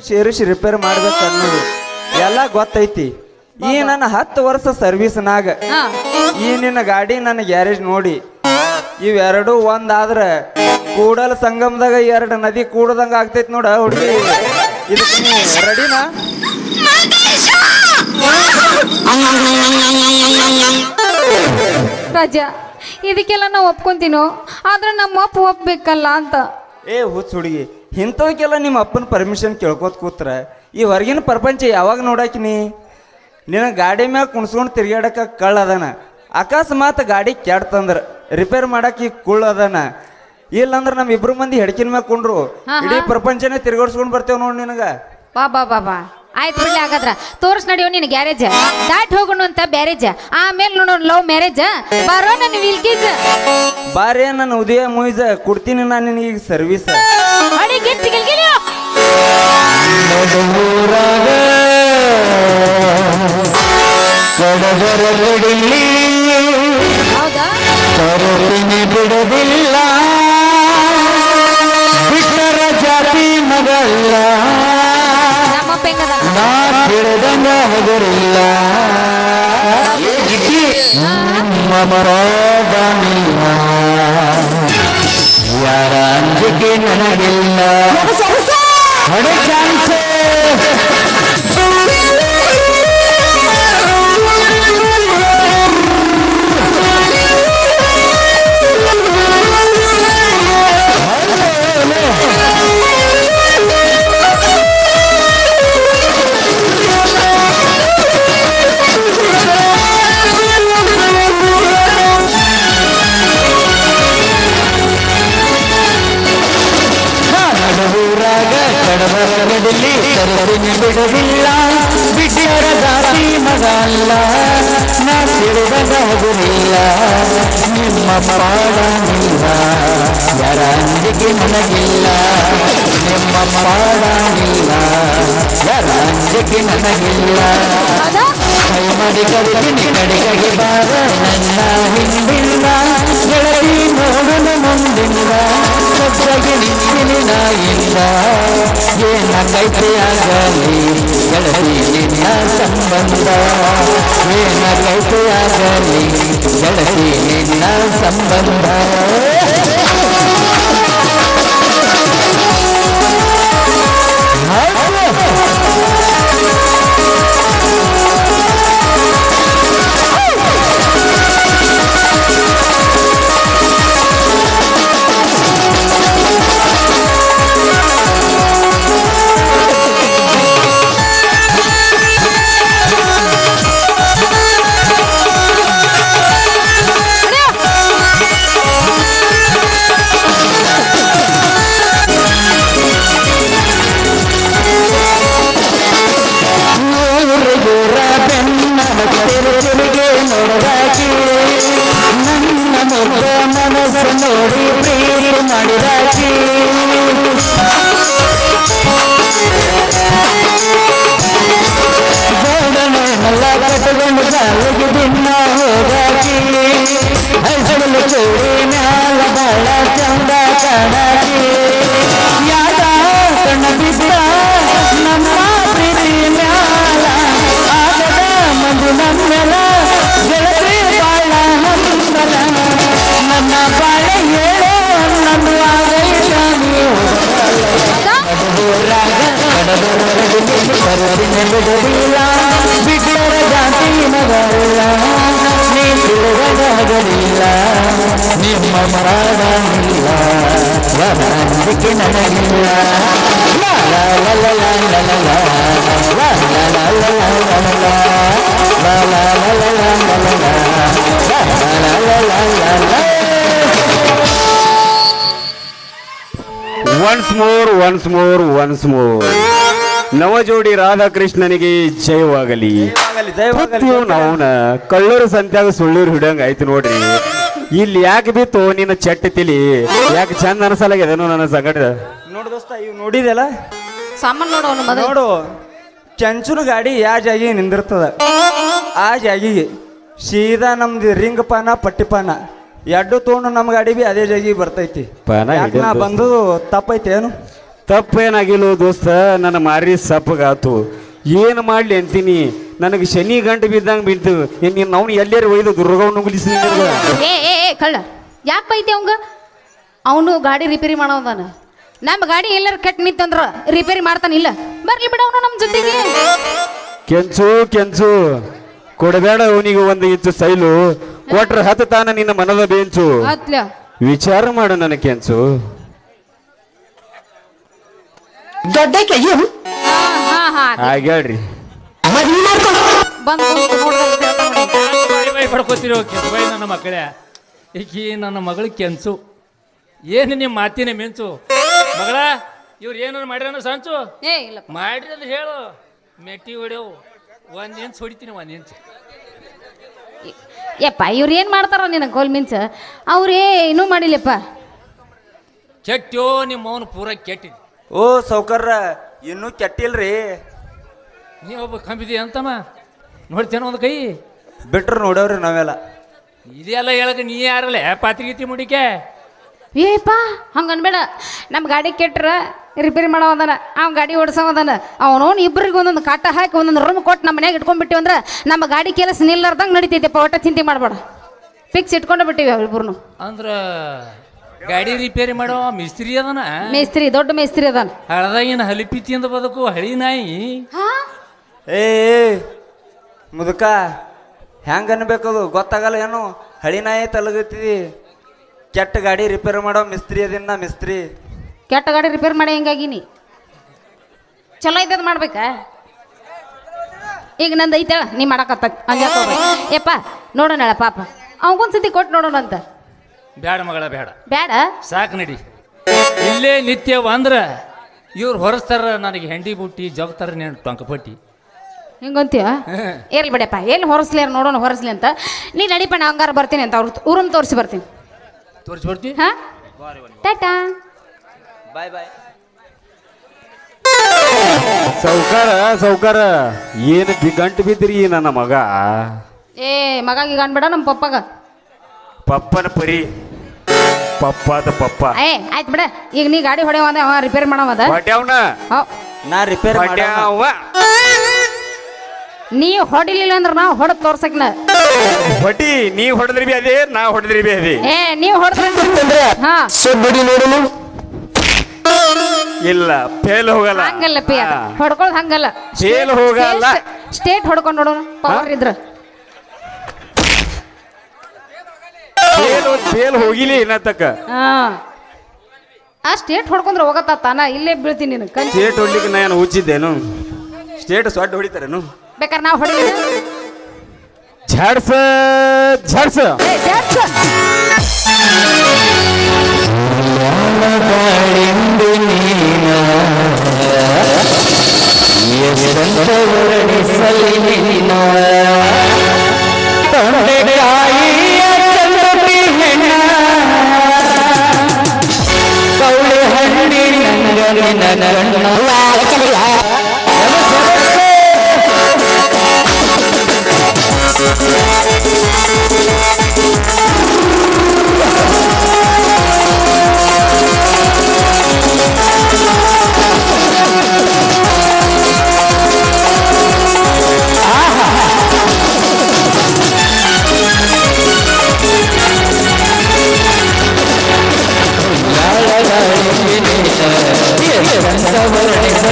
ಸೇರಿಸಿ ರಿಪೇರ್ ಮಾಡ್ಬೇಕು ಅನ್ನೋದು ಎಲ್ಲ ಗೊತ್ತೈತಿ. ಈ ನನ್ನ ಹತ್ತು ವರ್ಷ ಸರ್ವಿಸ್ನಾಗ ನಾಗ ಈ ನಿನ್ನ ಗಾಡಿ ನನ್ನ ಗ್ಯಾರೇಜ್ ನೋಡಿ. ಇವೆರಡು ಒಂದಾದ್ರ ಕೂಡಲ ಸಂಗಮದಾಗ ಎರಡು ನದಿ ಕೂಡದಂಗ ಆಗ್ತೈತಿ ನೋಡ ಹುಡುಗಿ. ಇದಕ್ಕೆ ರೆಡಿನಾ ರಾಜ ಇದಕ್ಕೆಲ್ಲ ನಾವು ಒಪ್ಕೊಂತೀನೋ? ಆದ್ರೆ ನಮ್ಮ ಅಪ್ಪ ಒಪ್ಬೇಕಲ್ಲ ಅಂತ. ಏ ಹುಚ್ಚು ಹುಡುಗಿ ಇಂಥವಕ್ಕೆಲ್ಲ ನಿಮ್ಮ ಅಪ್ಪನ ಪರ್ಮಿಷನ್ ಕೇಳ್ಕೊತ ಕೂತ್ರ. ಈ ಹೊರಗಿನ ಪ್ರಪಂಚ ಯಾವಾಗ ನೋಡಾಕಿನಿ ನಿನ್ನ ಗಾಡಿ ಮ್ಯಾಗ ಕುಣ್ಸ್ಕೊಂಡು ತಿರ್ಗಾಡಕ್ಕೆ ಕಳ್ಳ ಅದಾನ. ಅಕಸ್ಮಾತ್ ಗಾಡಿ ಕೆಡ್ತಂದ್ರ ರಿಪೇರ್ ಮಾಡಕ್ಕೆ ಈಗ ಕುಳ್ಳ ಅದಾನ. ಇಲ್ಲಂದ್ರ ನಮ್ಮ ಇಬ್ರು ಮಂದಿ ಹೆಡ್ಕಿನ ಮ್ಯಾಗ ಕುಂಡ್ರು. ಇಡೀ ಪ್ರಪಂಚನೇ ತಿರ್ಗಾಡ್ಸ್ಕೊಂಡ್ ಬರ್ತೇವ್ ನೋಡಿ ನಿನಗ. ಬಾ ಬಾ ಬಾ ಬಾ. ಆಯ್ತು ಬಿಡ್ಲಿ ಹಾಗಾದ್ರ. ತೋರ್ಸ್ ನಡಿಯೋ ನಿನ್ ಗ್ಯಾರೇಜ್. ದಾಟ್ ಹೋಗೋಣ ಅಂತ ಬ್ಯಾರೇಜ್. ಆಮೇಲೆ ನೋಡೋಣ ಲವ್ ಮ್ಯಾರೇಜ್. ಬರೋ ನನ್ನ ವಿಲ್ಕೀಸ್ ಬಾರೇ ನನ್ನ ಉದಯ ಮುಯ್ಜ. ಕೊಡ್ತೀನಿ ನಾನು ನಿನಗೆ ಈಗ ಸರ್ವಿಸ್ ಅಡಿ ಗಿಚ್ಚಿ ಗಿಲ್ಗಿಲಿಯೋ ಹೌದಾ لله ومراضا يا رانجك ننجلا هذا شانسه நான் ಸಿಡುವುದಾಗುವುದಿಲ್ಲ ನಿಮ್ಮ ಪ್ರಾಣವಿಲ್ಲ ಯಾರಂದಿಗೆ ನನಗಿಲ್ಲ ನಿಮ್ಮ ಪ್ರಾಣವಿಲ್ಲ ಯಾರಂದಿಗೆ ನನಗಿಲ್ಲ ಕೈಮಡಿ ಕಡಿಗೆ ಕಡೆಗೆ ಬಾರ ನನ್ನ ಹಿಂದಿಲ್ಲ ಗೆಳತಿ ನೋಡಲು ಮುಂದಿಲ್ಲ ಸೊಬ್ಬಗೆ ನಿಂತಿನ ಇಲ್ಲ ಏನ ಕೈತೆಯಾಗಲಿ ಗೆಳತಿ ನಿನ್ನ ಸಂಬಂಧ ಏನಕೈತೆ ಆಗಲಿ ಗೆಳತಿ ನಿನ್ನ ಸಂಬಂಧ. ಮಗದಿಲ್ಲ ಬಿಟ್ಟರ ಜಾತಿ ಮಗಲ್ಲ ನೀ ತಿಳಿದ ಮಗದಿಲ್ಲ ನಿಮ್ಮ ಮರವಾಗಿಲ್ಲ ವರಾನಿಗೆ ನನಗಿಲ್ಲ once more, once more, once more. ನವಜೋಡಿ ರಾಧಾಕೃಷ್ಣನಿಗೆ ಜಯವಾಗಲಿ. ಜಯವಾಗಲಿ, ಜಯವಾಗಲಿ. ಕುತ್ತು ನಾವ್ನ ಕಳ್ಳೂರು ಸಂತ್ಯಾಗ ಸುಳ್ಳೂರು ಹಿಡಿಯಂಗ ಆಯ್ತು ನೋಡ್ರಿ. ಇಲ್ಲಿ ಯಾಕೆ ಬಿತ್ತು ನಿನ್ನ ಚಟ್ಟ ತಿಳಿ? ಯಾಕೆ ಚಂದ ಅನಸಲಾಗ್ಯದೇನೋ ನನ್ನ ಸಂಗಡ? ನೋಡು ದೋಸ್ತ ಇವ್ ನೋಡಿದೆಲ್ಲ ಸಾಮಾನ್ ನೋಡು ಅವನು ಮೊದಲು ನೋಡು ಚಂಚುನ ಗಾಡಿ ಯಾ ಜಾಗಿ ನಿಂದಿರ್ತದ. ಆ ಜಾಗಿಗೆ ಸೀದಾ ನಮ್ದು ರಿಂಗ್ ಪಾನ ಪಟ್ಟಿ ಪಾನ. ಎರಡು ತೊಗೊಂಡು ನಮ್ಮ ಗಾಡಿ ಬಿ ಅದೇ ಜಾಗಿ ಬರ್ತೈತಿ. ಪಾನ ಯಾಕ್ ನಾ ಬಂದು ತಪ್ಪೈತೆ ಏನು ತಪ್ಪೇನಾಗಿಲ್ಲ ದೋಸ್ತ ನನ್ನ ಮಾರಿ ಸಪ್ಪಗಾತು. ಏನು ಮಾಡಲಿ ಅಂತೀನಿ? ನನಗೆ ಶನಿ ಗಂಟು ಬಿದ್ದಂಗೆ ಬಿದ್ದು ನೀನು ಅವ್ನು ಎಲ್ಲೇರು ಒಯ್ದು ದುರ್ಗವನ್ನು ನುಗ್ಲಿಸಿ ಏ ಏ ಏ ಕಳ್ಳ. ಯಾಕೆ ಬೈತಿ ಅವಂಗ? ಅವನು ಗಾಡಿ ರಿಪೇರಿ ಮಾಡೋದಾನ ನಮ್ಮ ಗಾಡಿ ಎಲ್ಲರ ಕೆಟ್ಟ ನಿಂತಂದ್ರ ರಿಪೇರಿ ಮಾಡ್ತಾನಿಲ್ಲ ಬರ್ಲಿ ಬಿಡ ಅವನು ನಮ್ಮ ಜೊತೆಗೆ. ಕೆಂಚು ಕೆಂಚು. ಕೊಡಬೇಡ ಅವನಿಗೆ ಒಂದು ಇಂಚು ಸೈಲು. ಕೊಟ್ರ ಹತ್ತು ತಾನ ನಿನ್ನ ಮನದ ಬೇಂಚು. ವಿಚಾರ ಮಾಡು ನನ್ನ ಕೆಂಚು. ದೊಡ್ಡಕ್ಕೆಯು ಹಾ ಹಾ ಹಾ. ಹಾಗ್ಯಾಡ್ರಿ ಮದ್ವೆ ಮಾಡ್ಕೊ. ಬಂದು ನೋಡ್ದಾಗ ಬಾಯ್ ಬಾಯ್ ಪಡ್ಕೋತಿರೋ ಬಾಯ್ ನನ್ನ ಮಕ್ಕಳೇ ಈಕಿ ನನ್ನ ಮಗಳು ಕೆನ್ಸು ಏನು ನಿಮ್ಮ ಮಾತಿನ ಮೆಂಚು? ಮಗಳ ಇವ್ರು ಏನಾರು ಮಾಡ್ಯಾನ ಸಂಚು? ಏ ಇಲ್ಲ ಮಾಡ್ರಿ ಅಂದ್ರೆ ಹೇಳು. ಮೆಟ್ಟಿ ಹೊಡೆವು ಒಂದು ಇಂಚ್ ಹೊಡಿತೀನಿ ಒಂದು ಇಂಚ್. ಯಪ್ಪ ಇವ್ರು ಏನು ಮಾಡ್ತಾರ ನಿನ್ನ ಕೋಲ್ ಮಿಂಚ? ಅವ್ರೇ ಇನ್ನೂ ಮಾಡಿಲ್ಲಪ್ಪ. ಕೆಟ್ಟೋ ನಿಮ್ಮ ಅವನು ಪೂರ ಕೆಟ್ಟಿದ್. ಓ ಸೌಕರ್ರ ಇನ್ನೂ ಕೆಟ್ಟಿಲ್ರಿ. ನೀ ಒಬ್ಬ ಕಂಬಿದಿ ಅಂತಮ್ಮ. ನೋಡ್ತೇನೆ ಒಂದು ಕೈ. ಬಿಟ್ರು ನೋಡವ್ರಿ ನಾವೆಲ್ಲ. ಇದೆಲ್ಲ ಹೇಳಕ್ಕೆ ನೀ ಯಾರಲ್ಲ? ಪಾತ್ರಿಗೀತಿ ಮುಡಿಕೆ. ಏಪ್ಪ ಹಂಗೆ ಅನ್ಬೇಡ ನಮ್ಮ ಗಾಡಿ ಕೆಟ್ರ ರಿಪೇರಿ ಮಾಡೋದನ ಅವ್ನ ಗಾಡಿ ಓಡಿಸೋದನ ಅವನು ಇಬ್ಬರಿಗೆ ಒಂದೊಂದು ಕಾಟ ಹಾಕಿ ಒಂದೊಂದು ರೂಮ್ ಕೊಟ್ಟು ನಮ್ಮ ಮನ್ಯಾಗ ಇಟ್ಕೊಂಡ್ಬಿಟ್ಟಿವಿ ಅಂದ್ರೆ ನಮ್ಮ ಗಾಡಿ ಕೆಲಸ ನಿಲ್ಲರ್ದಂಗೆ ನಡಿತೈತೆಪ್ಪ ಒಟ್ಟ ಚಿಂತೆ ಮಾಡಬೇಡ. ಫಿಕ್ಸ್ ಇಟ್ಕೊಂಡು ಬಿಟ್ಟಿವಿ ಅವ್ರಿಬ್ರು ಅಂದ್ರ ಗಾಡಿ ರಿಪೇರಿ ಮಾಡೋ ಮಿಸ್ತ್ರಿ ಅದನ? ಮೇಸ್ತ್ರಿ ದೊಡ್ಡ ಮೇಸ್ತ್ರಿ ಅದಾನ. ಹಳದಾಗಿನ ಅಂತ ಬದುಕು ಹಳಿ ನಾಯಿ? ಹಾ? ಏ ಏ, ಮುದುಕ ಹೆಂಗ ಅನ್ಬೇಕದು? ಗೊತ್ತಾಗಲ್ಲ ಏನು? ಹಳಿ ನಾಯಿ ತಲಗತ್ತಿದಿ ಕೆಟ್ಟ ಗಾಡಿ ರಿಪೇರ್ ಮಾಡೋ ಮಿಸ್ತ್ರಿ ಅದಿನ್ನ ಮಿಸ್ತ್ರಿ. ಕೆಟ್ಟ ಗಾಡಿ ರಿಪೇರ್ ಮಾಡಿ ಹೆಂಗಾಗಿನಿ ಚಲೋ ಇದ್ದದ್ ಮಾಡ್ಬೇಕಾ? ಈಗ ನಂದು ಐತೆ ನೀ ಮಾಡಕತ್ತ ಹೋಗ್ಬೇಡ. ಯಪ್ಪ ನೋಡೋಣ ಪಾಪ. ಅವಗೊಂದ್ಸತಿ ಕೊಟ್ಟು ನೋಡೋಣ ಅಂತ. ಬ್ಯಾಡ ಮಗಳ ಬೇಡ ಬೇಡ ಸಾಕು ನಡಿ. ಇಲ್ಲೇ ನಿತ್ಯವ ಅಂದ್ರ ಇವ್ರು ಹೊರಸ್ತಾರ ನನಗೆ ಹೆಂಡಿ ಬುಟ್ಟಿ ಜಗ್ತಾರ ನೀನು ಟಂಕಪಟ್ಟಿ ಹಿಂಗಂತೀಯ? ಇರ್ಲಿ ಬಿಡಪ್ಪ ಎಲ್ಲಿ ಹೊರಸ್ಲಿ ನೋಡೋಣ ಹೊರಸ್ಲಿ ಅಂತ. ನೀ ನಡಿಪ ನಾ ಹಂಗಾರ ಬರ್ತೀನಿ ಅಂತ ಅವ್ರ ಊರನ್ನ ತೋರಿಸಿ ಬರ್ತೀನಿ. ತೋರಿಸ್ಬಿಡ್ತಿ? ಹಾ? ಟಾಟಾ. ಬಾಯ್ ಬಾಯ್. ಸೌಕಾರ ಸೌಕಾರ ಏನು ಗಂಟು ಬಿದ್ರಿ ನನ್ನ ಮಗ? ಏ ಮಗಾಗಿ ಕಾಣ್ಬೇಡ ನಮ್ಮ ಪಪ್ಪಗ. ಪಪ್ಪನ ಪರಿ. ಪಪ್ಪಾದ ಪಪ್ಪ. ಏ ಆಯ್ತು ಬಿಡ. ಈಗ ನೀ ಗಾಡಿ ಹೊಡೆಯವ ಅವ ರಿಪೇರ್ ಮಾಡವ ಹೌ. ನಾ ರಿಪೇರ್ ಮಾಡ್ಯಾವ ನೀ ಹೊಡಿಲಿಲ್ಲ ಅಂದ್ರೆ ನಾವು ಹೊಡೆದ್ ತೋರ್ಸಕ್ನ ಹೊಡಿ ನೀ ಹೊಡೆದ್ರಿ ಬಿ ಅದೇ ನಾ ಹೊಡೆದ್ರಿ ಬಿ ಅದೇ. ಏ ನೀವು ಹೊಡೆದ್ರೆ ಹಾ. ಸುಬ್ಬಡಿ ನೋಡಲು. ಇಲ್ಲ ಫೇಲ್ ಹೋಗಲ್ಲ. ಹಂಗಲ್ಲ ಪಿ ಅದ. ಹೊಡ್ಕೊಳ್ ಹಂಗಲ್ಲ. ಫೇಲ್ ಹೋಗಲ್ಲ. ಸ್ಟೇಟ್ ಹೊಡ್ಕೊಂಡು ನೋಡೋಣ ಪವರ್ ಇದ್ರ. ಫೇಲ್ ಬೇಲ್ ಹೋಗಿಲಿ ಏನತ್ತಕ್ಕ ಹಾ. ಆ ಸ್ಟೇಟ್ ಹೊಡ್ಕೊಂಡ್ರೆ ಹೋಗತ್ತ ತಾನ? ಇಲ್ಲೇ ಬೀಳ್ತೀನಿ ನೀನು ಕಲ್ ಸ್ಟೇಟ್ ಹೊಡ್ಲಿಕ್ಕೆ ನಾನು ಹುಚ್ಚಿದ್ದೇನು ಸ್ಟೇಟ್ ಸೊಡ್ಡ ಹೊಡಿತಾರೇನು? ಬೇಕಾದ್ರೆ ನಾವು ಹೊಡಿಲಿಲ್ಲ ಝಾಡ್ಸ ಝಾಡ್ಸ. ಏ, ಜಾಡ್ಸ. ಬಾಳೆಂದು ನಿನ್ನ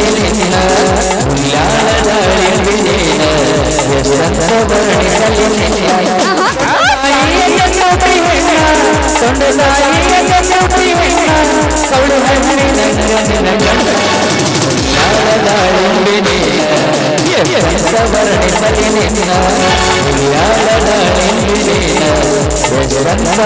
ಬರಲಿನ ಲಾಲದಾಳಿನ ವಸಂತ ಬರಲಿನ ಕವಳು ಹಣ್ಣಿನ ಲಾಲದಾಳಿನ ವಸಂತ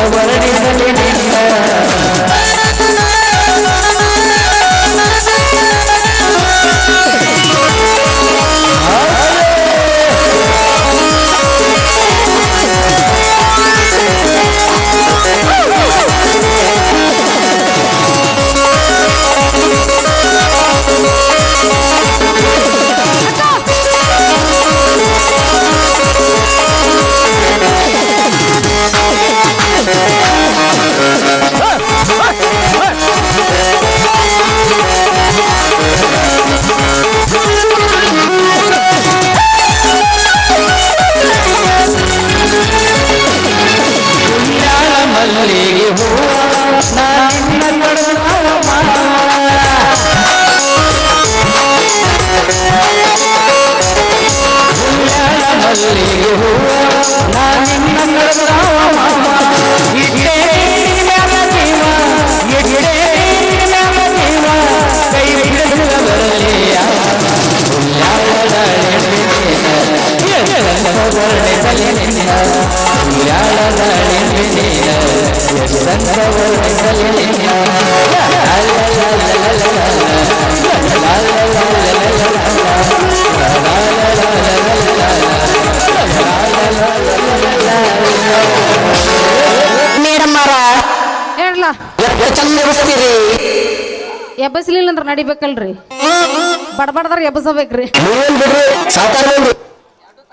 ಎಬ್ಬಸ್ಲಿಲ್ಲ ಅಂದ್ರೆ ನಡಿಬೇಕಲ್ರಿ? ಬಡಬಡದ್ರ ಎಬ್ಬಸಬೇಕ್ರಿ.